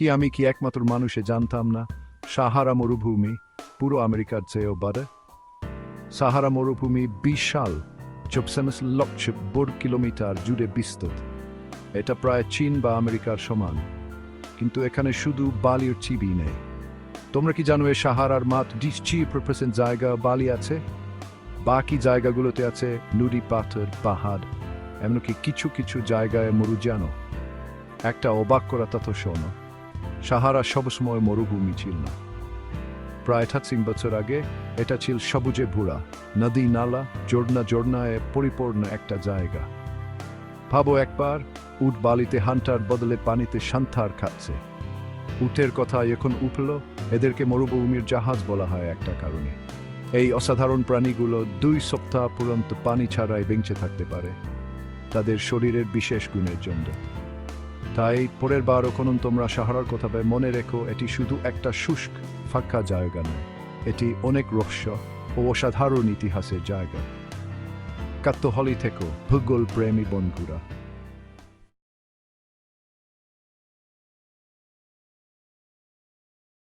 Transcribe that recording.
কি আমি কি একমাত্র মানুষে জানতাম না? সাহারা মরুভূমি, পুরো আমেরিকার চেয়েও বাড়ে। সাহারা মরুভূমি বিশাল চব্বিশ লক্ষ বর্গ কিলোমিটার জুড়ে বিস্তৃত। এটা প্রায় চীন বা আমেরিকার সমান। কিন্তু এখানে শুধু বালির চিবি নেই। তোমরা কি জানো এই সাহারার মাত্র ডিসচি পার্সেন্ট জায়গা বালি আছে? বাকি জায়গাগুলোতে আছে নুড়ি পাথর, পাহাড়, এমনকি কিছু কিছু জায়গায় মরু মরুজানো একটা অবাক করা তথ্য শোনো। সাহারা সবসময় মরুভূমি ছিল না। প্রায় থাকসিং বছর আগে এটা ছিল সবুজে ভুড়া নদী নালা জোড়না জোড়নায় পরিপূর্ণ একটা জায়গা। ভাবো একবার, উট বালিতে হান্টার বদলে পানিতে সান্থার খাচ্ছে। উটের কথা এখন উঠল, এদেরকে মরুভূমির জাহাজ বলা হয় একটা কারণে। এই অসাধারণ প্রাণীগুলো দুই সপ্তাহ পর্যন্ত পানি ছাড়াই বেঁচে থাকতে পারে। তাদের শরীরের বিশেষ গুণের জন্য। তাই পরের বার কোনো তোমরা সাহারার কথা মনে রেখো, এটি শুধু একটা শুষ্ক, ফাঁকা জায়গা নয়। এটি অনেক রহস্য ও অসাধারণ ইতিহাসের জায়গা। কাত্তহলি থেকো, ভূগোল প্রেমী বন্ধুরা